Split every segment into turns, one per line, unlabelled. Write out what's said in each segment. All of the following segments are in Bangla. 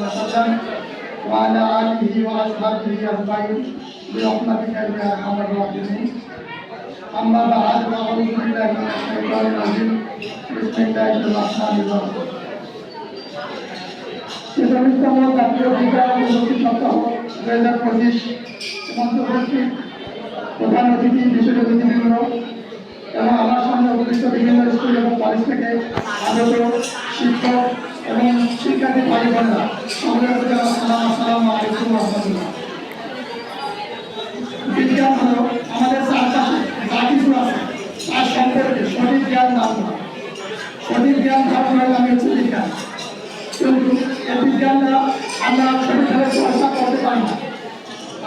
وسلم وعلى آله وأصحابه أجمعين برحمتك يا أرحم الراحمين أما بعد فأعوذ بالله من الشيطان الرجيم بسم الله الرحمن الرحيم ছেচল্লিশতম জাতীয় বিজ্ঞান ও প্রযুক্তি সপ্তাহ দু হাজার পঁচিশ মঞ্চবর্তী প্রধান অতিথি বিশেষ অতিথিবৃন্দ এবং আমার সামনে উপস্থিত বিভিন্ন স্কুল এবং কলেজ থেকে আগত শিক্ষক এবং শিক্ষার্থী ভাই বোনরা সকলের প্রতি আমার সালাম আসসালামু আলাইকুম রহমতুল্লাহ বিজ্ঞান হলো আমাদের চারপাশে যা কিছু আছে, তার সম্পর্কে সঠিক জ্ঞান ধারণা সঠিক জ্ঞান ধারণার নামে হচ্ছে বিজ্ঞান কিন্তু এই বিজ্ঞানটা আমরা সঠিকভাবে চর্চা করতে পারি না।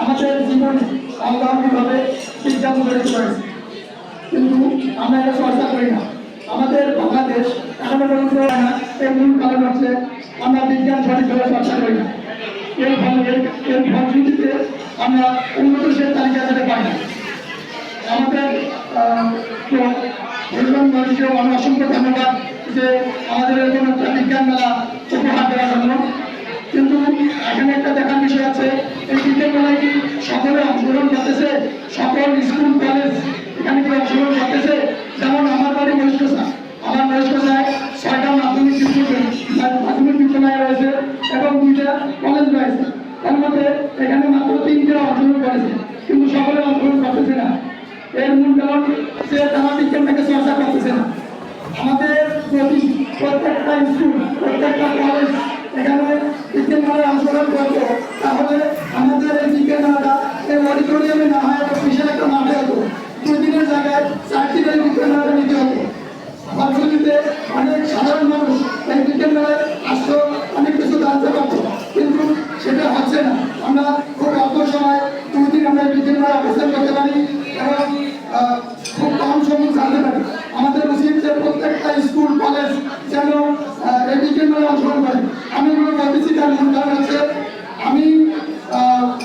আমাদের জীবনে অঙ্গাঙ্গিভাবে বিজ্ঞান জড়িত রয়েছে কিন্তু আমরা এটা চর্চা করি না। আমাদের বাংলাদেশ এখনও না। এর মূল কারণ হচ্ছে আমরা বিজ্ঞান সঠিকভাবে চর্চা করি না। এর ফল এর- ফলশ্রুতিতে আমরা উন্নত দেশের তালিকা যেতে পারি না। আমাদের পরিবহন মন্ত্রীকেও আমি অসংখ্য ধন্যবাদ যে আমাদের এরকম একটা বিজ্ঞান মেলা উপহার দেওয়ার জন্য। কিন্তু এখানে একটা দেখার বিষয় আছে এই বিজ্ঞান মেলায় কি সকলে অংশগ্রহণ করতেছে সকল স্কুল কলেজ এখানে কি অংশগ্রহণ করতেছে যেমন আমার বাড়ি মহিষকোষা আমার মহিষকোষায় ছয়টা মাধ্যমিক বিদ্যালয় মাধ্যমিক বিদ্যালয় রয়েছে এবং দুইটা কলেজ রয়েছে তার মধ্যে এখানে মাত্র তিনটা অংশগ্রহণ করেছে কিন্তু সকলে অংশগ্রহণ করতেছে না এর মূল কারণ তারা বিজ্ঞানটাকে চর্চা করতেছে না। আমাদের প্রতি প্রত্যেকটা স্কুল প্রত্যেকটা কলেজ এখানে বিজ্ঞান মেলায় অংশগ্রহণ করতো তাহলে আমাদের এই বিজ্ঞান মেলাটা এই অডিটোরিয়ামে না হয় একটা বিশাল একটা মাঠে হতো দুই দিনের জায়গায় চার দিনের বিজ্ঞান মেলাটা নিতে হতো ফলশ্রুতিতে অনেক সাধারণ মানুষ এই বিজ্ঞান মেলায় আসতো অনেক কিছু জানতে পারতো কিন্তু সেটা হচ্ছে না আমরা খুব অল্প সময় দুই দিন আমরা এই বিজ্ঞান মেলায় অবস্থান করতে পারি এবং আহ, খুব কম সময় জানতে পারি আমাদের উচিত যে প্রত্যেকটা স্কুল কলেজ যেন আহ, এই বিজ্ঞান মেলায় অংশগ্রহণ করে আমি এগুলো বলতেছি তার মূল কারণ হচ্ছে, আমি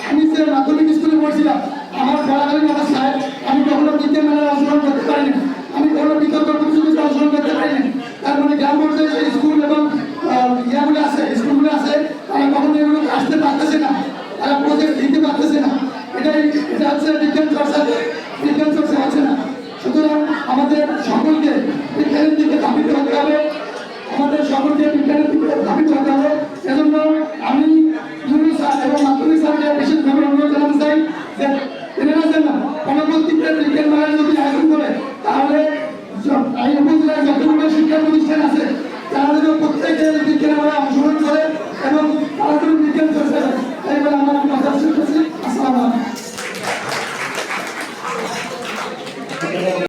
আমি যে মাধ্যমিক স্কুলে পড়ছিলাম। আমার পড়াকালীন অবস্থায় আমি কখনো বিজ্ঞান মেলায় অংশগ্রহণ করতে পারিনি। আমি কোনো বিতর্ক প্রতিযোগিতা অংশগ্রহণ করতে পারিনি। তার মানে গ্রাম পর্যায়ে স্কুল এবং ইয়াগুলো আছে স্কুলগুলো আছে, তারা কখনো এগুলো আসতে পারতেছে না। তারা প্রজেক্ট দিতে পারতেছে না। এটাই, এটা হচ্ছে বিজ্ঞান চর্চা। বিজ্ঞান চর্চা হচ্ছে না। সুতরাং আমাদের সকলকে বিজ্ঞানের দিকে ধাবিত হতে হবে। আমাদের সকলকে বিজ্ঞানের দিকে ধাবিত হতে হবে।